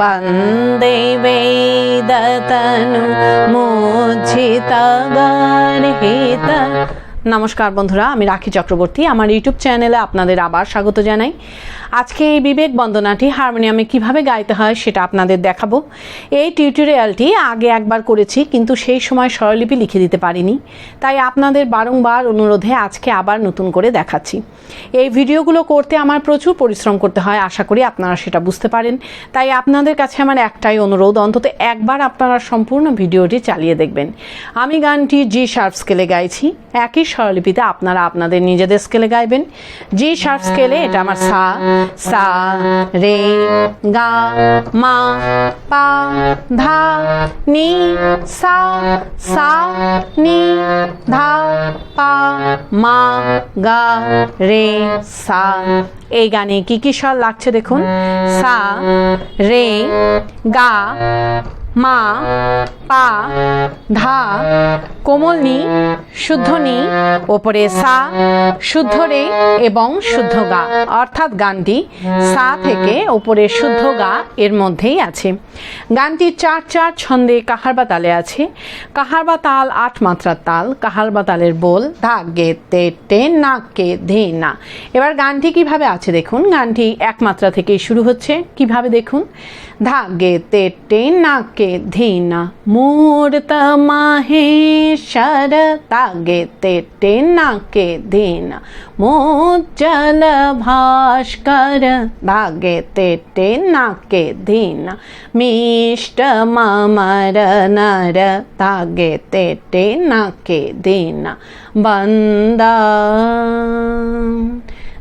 వందే వేదతను మోచిత గర్హిత নমস্কার বন্ধুরা, আমি রাখি চক্রবর্তী। আমার ইউটিউব চ্যানেলে আপনাদের আবার স্বাগত জানাই। আজকে এই বিবেক বন্দনাটি হারমোনিয়ামে কীভাবে গাইতে হয় সেটা আপনাদের দেখাবো। এই টিউটোরিয়ালটি আগে একবার করেছি, কিন্তু সেই সময় স্বরলিপি লিখে দিতে পারিনি। তাই আপনাদের বারংবার অনুরোধে আজকে আবার নতুন করে দেখাচ্ছি। এই ভিডিওগুলো করতে আমার প্রচুর পরিশ্রম করতে হয়, আশা করি আপনারা সেটা বুঝতে পারেন। তাই আপনাদের কাছে আমার একটাই অনুরোধ, অন্তত একবার আপনারা সম্পূর্ণ ভিডিওটি চালিয়ে দেখবেন। আমি গানটি জি শার্প স্কেলে গাইছি। একই স্বরলিপিতে আপনারা আপনাদের নিজেদের স্কেলে গাইবেন। জি শার্প স্কেলে এটা আমার সা সা, রে, গা, মা, পা, ধা, নি, সা সা, নি, ধা, পা, মা, গা, রে, সা। এই গানে কি কি স্বর লাগছে দেখুন? সা, রে, গা মা, পা, ধা কোমল নি শুদ্ধ নি ওপরে সা শুদ্ধ রে এবং শুদ্ধ গা অর্থাৎ গানটি সা থেকে ওপরে শুদ্ধ গা এর মধ্যেই আছে। গানটি চার চার ছন্দে কাহার বা তালে আছে? কাহার বা তাল আট মাত্রার তাল, কাহার বা তালের বোল ধাক গে, তে, টে, না, কে, ধে, না। এবার গানটি কীভাবে আছে দেখুন? গানটি এক মাত্রা থেকেই শুরু হচ্ছে। কীভাবে দেখুন? ধা, গে, তে, টে, না, কে না টে না কে ধে না মোজ্জল ভাস্কর ধাগে তে টে না কে ধে না মিষ্ট মামর নর তাগে তে টে না কে ধে না বন্দা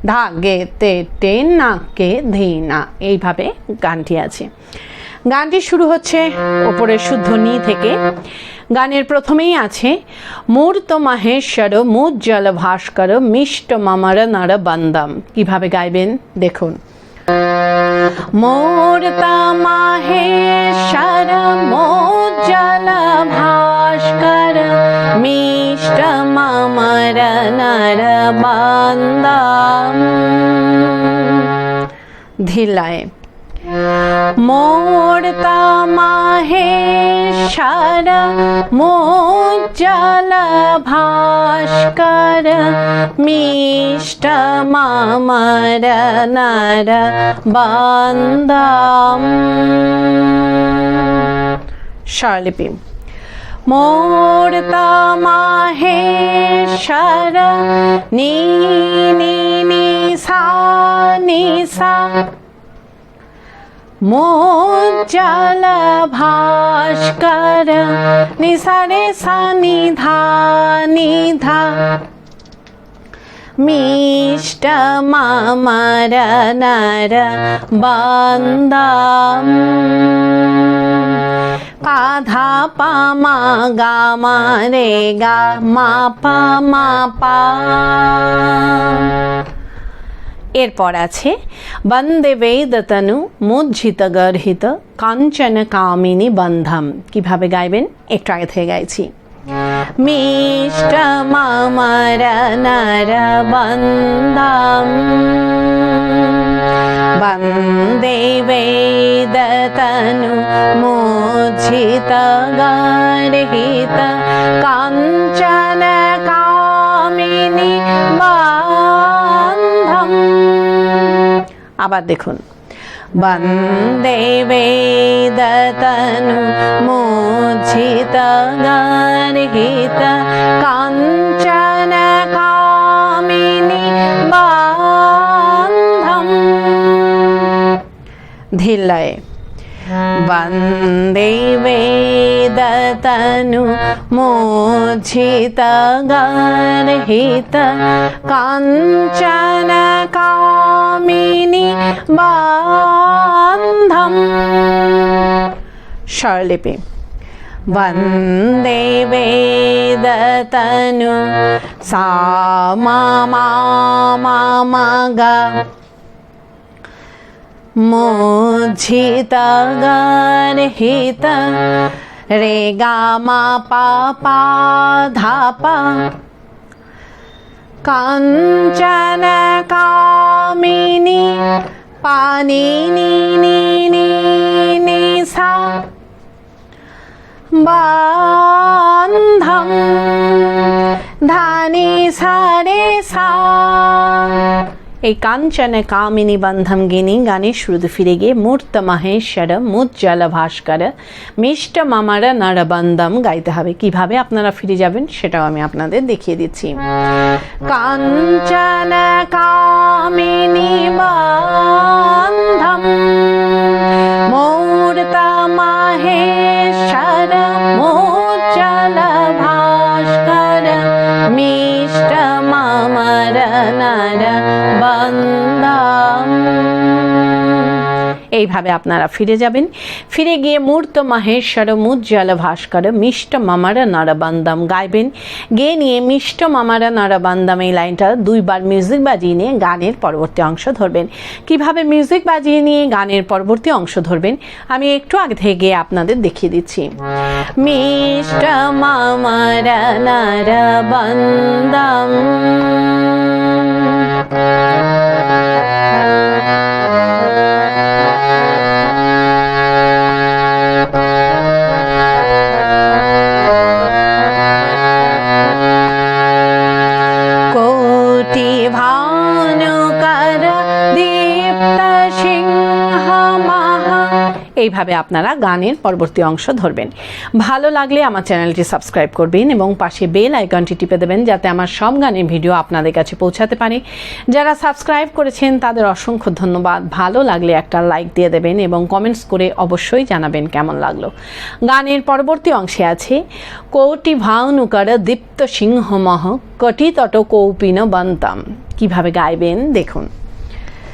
ধাগে তে টে নাকে ধেনা। এইভাবে গানটি আছে। গানটি শুরু হচ্ছে ওপরে শুদ্ধ নি থেকে। গানের প্রথমেই আছে, মূর্ত মাহেশ্বর মুজ্জ্বল ভাস্কর, মিষ্ট মামার নর বন্দম। কীভাবে গাইবেন? দেখুন। মূর্ত মাহেশ্বর মোজ্জ্বল ভাস্কর, মিষ্ট মামার নার বান্দাম। ধিলায় মূর্ত মাহেশ্বর মোজ্জল ভাস্কর মিষ্ট মামর নর বন্দম স্বরলিপি মূর্ত মাহেশ্বর নি নি নি সা নি সা মোজ্জল ভাস্কর নিসারে সা নিধা নিধা মিষ্ট মামর নর বন্দম পাধা পা মা গা মা রে গা মা পা মা পা এরপর আছে, বন্দে বেদতনু মুজ্জিত গর্হিত কাঞ্চন কামিনী বন্ধম। কীভাবে গাইবেন? একটু আগে থেকে গাইছি। মিষ্ট মামর নর বন্দম বন্দে বেদতনু মোজিত গর্হিত কাঞ্চন আবার দেখুন। বন্দে বেদতনু গান গর্হিত কাঞ্চন কামিনী বন্ধম। ধিলয় वन्दे वेदतनु मोझितगर्हित कञ्चन कामिनि बान्धम्। षड्लिपि वन्दे वे दतनु मा मामग मोझितगर्हित रे गा मा पापा धापा। काञ्चन कामिनी पानि सा। बान्धं धानि सा रे सा। এই কাঞ্চন কামিনী বন্ধম গিনি গানের শুরুতে ফিরে গিয়ে মূর্ত মহেশ্বর মুজ্জ্বল ভাস্কর মিষ্ট মামার নরবন্দম গাইতে হবে। কীভাবে আপনারা ফিরে যাবেন সেটাও আমি আপনাদের দেখিয়ে দিচ্ছি। কাঞ্চন কামিনী বন্ধম মূর্ত মহেশ্বর মামর নর বন্দম এইভাবে আপনারা ফিরে যাবেন। ফিরে গিয়ে মূর্ত মাহেশ্বর মুজ্জ্বল ভাস্কর মিষ্ট মামার নরবন্দম গাইবেন। গেয়ে নিয়ে মিষ্ট মামার নরবন্দম এই লাইনটা দুইবার মিউজিক বাজিয়ে নিয়ে গানের পরবর্তী অংশ ধরবেন। কীভাবে মিউজিক বাজিয়ে নিয়ে গানের পরবর্তী অংশ ধরবেন, আমি একটু আগে থেকে গিয়ে আপনাদের দেখিয়ে দিচ্ছি। মিষ্ট মামার নরবন্দম কোটি এইভাবে আপনারা গানের পরবর্তী অংশ ধরবেন। ভালো লাগলে আমার চ্যানেলটি সাবস্ক্রাইব করবেন এবং পাশে বেল আইকনটি টিপে দেবেন যাতে আমার সব গানের ভিডিও আপনাদের কাছে পৌঁছাতে পারে। যারা সাবস্ক্রাইব করেছেন, তাদের অসংখ্য ধন্যবাদ। ভালো লাগলে একটা লাইক দিয়ে দেবেন এবং কমেন্টস করে অবশ্যই জানাবেন কেমন লাগল। গানের পরবর্তী অংশে আছে, কৌটি ভাউনুকার দীপ্ত সিংহ মহ কটিতট কৌপিন বন্তম। কীভাবে গাইবেন, দেখুন।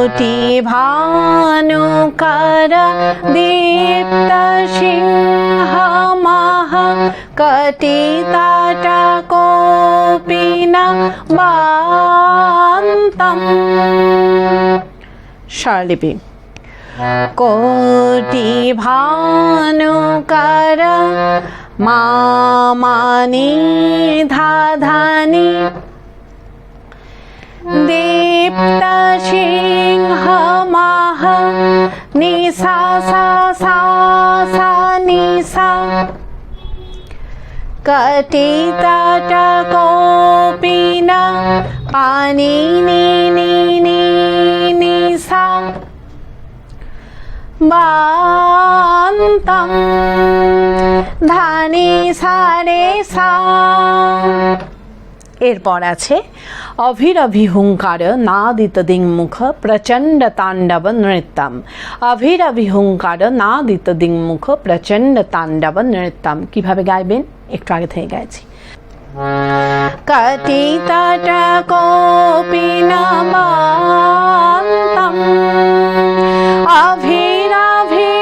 কোটি ভানুকর দীপ্ত সিংহ মহ কটিতট কোপিন বান্তম। স্বরলিপি কোটি ভানুকর মামানি ধাধানি। দীপ্ত সিংহ মাহ, নিশা, সা সা সা, নিশা। কটিতট কোপিন, পানি নি নি নি, নিশা। বান্তম, ধানি, সারে, সা। এরপর আছে অভিরভি হুঙ্কার নাদিত দিংমুখ প্রচণ্ড তাণ্ডব নৃত্যম অভিরভি হুঙ্কার নাদিত দিংমুখ প্রচণ্ড তাণ্ডব নৃত্যম কীভাবে গাইবেন? একটু আগে থেকে গাইছি। কটিতট কোপিন বান্তম অভিরভি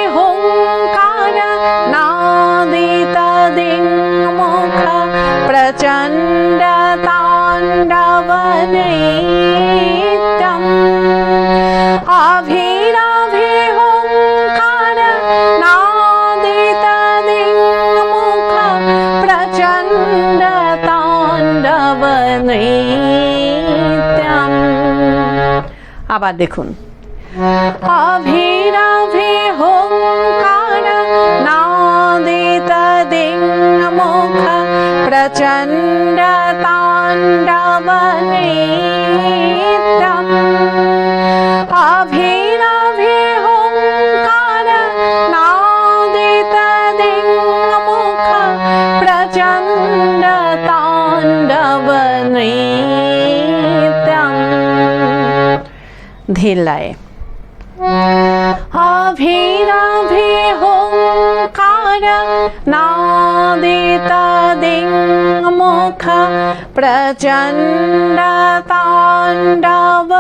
আবার দেখুন। প্রচণ্ড দিংমুখ প্রচণ্ড ধীরলায় অভিরভি হুঙ্কার নাদিত দিংমুখ প্রচণ্ড তাণ্ডব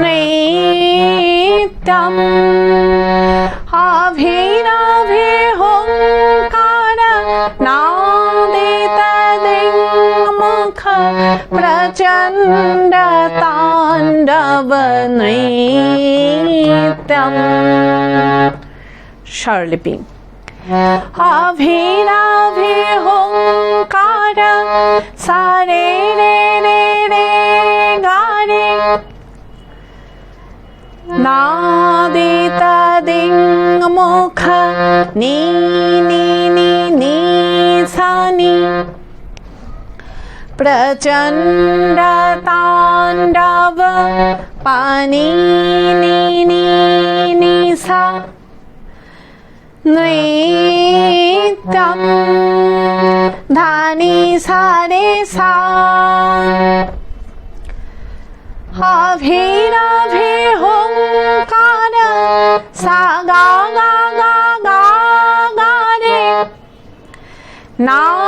নৃত্যম। অভিরভি হুঙ্কার নাদিত দিংমুখ প্রচণ্ড তাণ্ডব ताण्डवनृत्यम् স্বরলিপি অভিরাভিহংকার সারে রে রে রে গারে নাদিতা দিং মুখ নি নি নি নি সানি प्रचण्ड ताण्डव पानी नी नी नी सा नृत्यं धानि सा रे सा अभिरभिहुङ्कार सा गा गा गा गा गा रे नादिता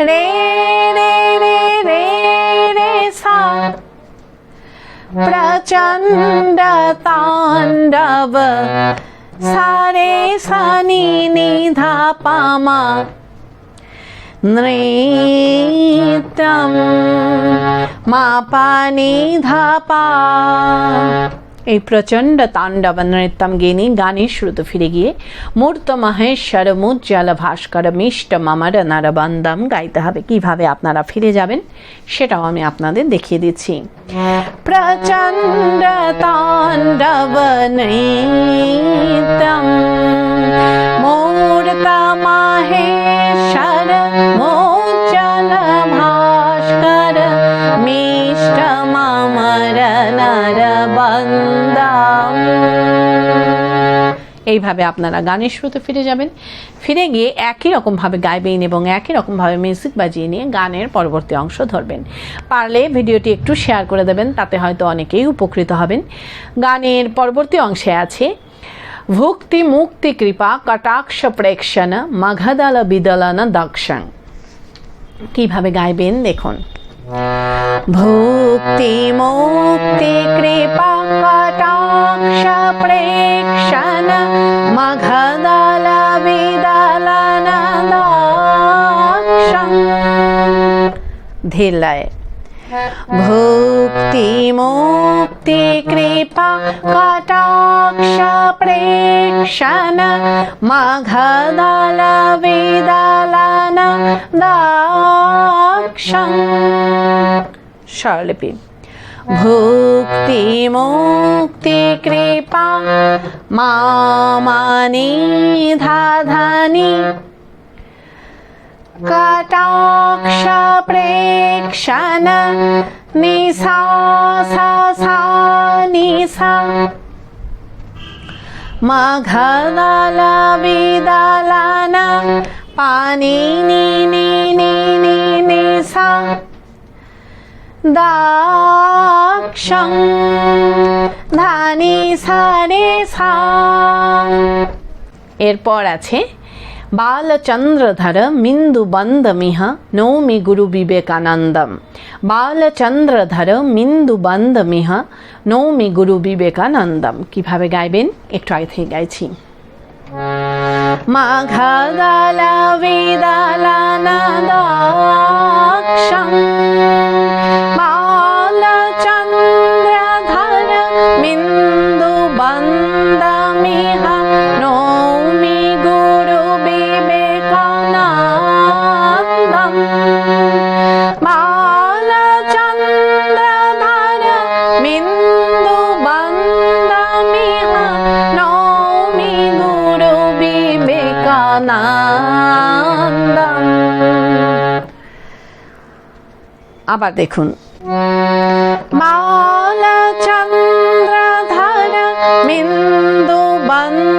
रे सा प्रचण्ड ताण्डव स रे सी निधा पा मा नृतम् मापा निधापा এই প্রচণ্ড তাণ্ডব নৃত্যম গেনি গানের শ্রুত ফিরে গিয়ে, মূর্ত মহেশ্বর মুজ্জ্বল ভাস্কর মিষ্ট মামার নারবন্দম গাইতে হবে। কীভাবে আপনারা ফিরে যাবেন, সেটাও আমি আপনাদের দেখিয়ে দিচ্ছি। প্রচণ্ড তাণ্ডব নৃত্যম, মূর্ত মহেশ্বর মুজ্জ্বল এইভাবে আপনারা গানের শুরুতে ফিরে যাবেন। ফিরে গিয়ে একই রকমভাবে গাইবেন এবং একই রকমভাবে মিউজিক বাজিয়ে নিয়ে গানের পরবর্তী অংশ ধরবেন। পারলে ভিডিওটি একটু শেয়ার করে দেবেন, তাতে হয়তো অনেকেই উপকৃত হবেন। গানের পরবর্তী অংশে আছে, ভুক্তি মুক্তি কৃপা কটাক্ষ প্রেক্ষণ মঘদল বিদলন দক্ষং। কীভাবে গাইবেন দেখুন। ভুক্তি মুক্তি কৃপা কটাক্ষ প্রেক্ষণ মঘদল বিদলন দক্ষং ধীরলয় ভুক্তি মুক্তি কৃপা কটাক্ষ প্রেক্ষণ মঘদল বিদলন দক্ষং স্বরলিপি ভুক্তি মুক্তি কৃপা মামানি ধাধানি কটাক্ষ প্রেক্ষণ নিশা সা সা নিশা মঘদল বিদলন পানি নি নি নি নি নিশা দাক্ষং ধানি সারে সা এরপর আছে মিন্দু বন্দমিহ নৌমি গুরু বিবেকানন্দম বালচন্দ্রধর মিন্দু বন্দমিহ নৌমি গুরু বিবেকানন্দম কীভাবে গাইবেন একটু আগে থেকে গাইছি দক্ষং বালচন্দ্রধর আবার দেখুন। বালচন্দ্রধর মিন্দু বন্দমিহ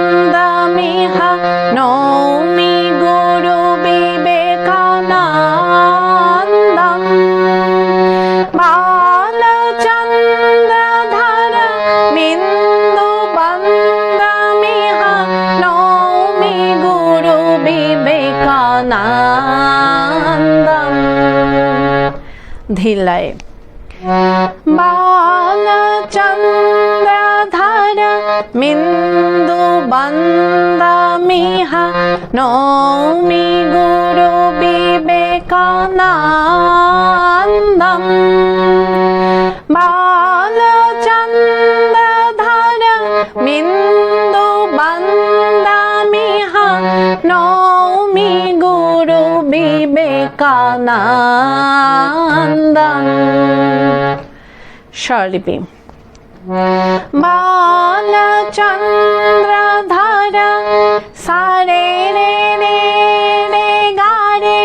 ধীলায় বালচন্দ্রধর ধার মিন্দু বন্দমিহা নৌমি গুরু বিবেকানন্দম। বালচন্দ্রধর বিবেকানন্দম স্বরলিপি বালচন্দ্রধর সারে রে রে রে গারে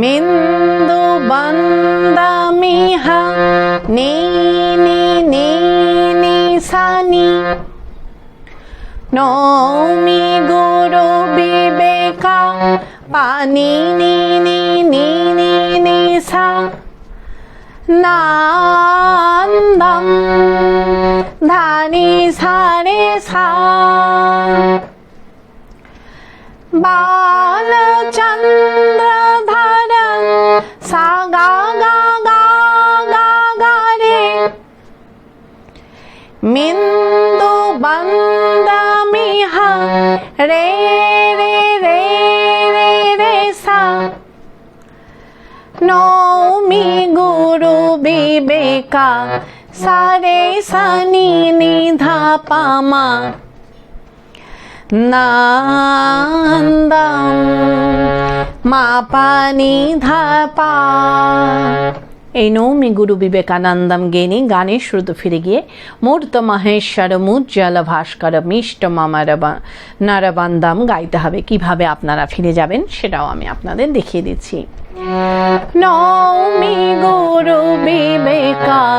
মিন্দু বন্দমিহ নি নি নি সানি নৌমি গুরু বিবেকা পানি নি নি নি নি নি সা নান্দম ধানি সারে সা বালচন্দ্রধর সা গা গা গা গা গা রে মিন্দু বন্দমিহ রে রে নৌমি গুরু বিবেকা সারে সানি নিধা পামা। নান্দম মা পানি ধাপা এই নৌমি গুরু বিবেকানন্দম গেনি গানে শ্রুত ফিরে গিয়ে, মূর্ত মহেশ্বর মুজ্জ্বল ভাস্কর, মিষ্ট মামার নারবান্দাম গাইতে হবে। কীভাবে আপনারা ফিরে যাবেন সেটাও আমি আপনাদের দেখিয়ে দিচ্ছি। নৌমি গুরু বিবেকানন্দম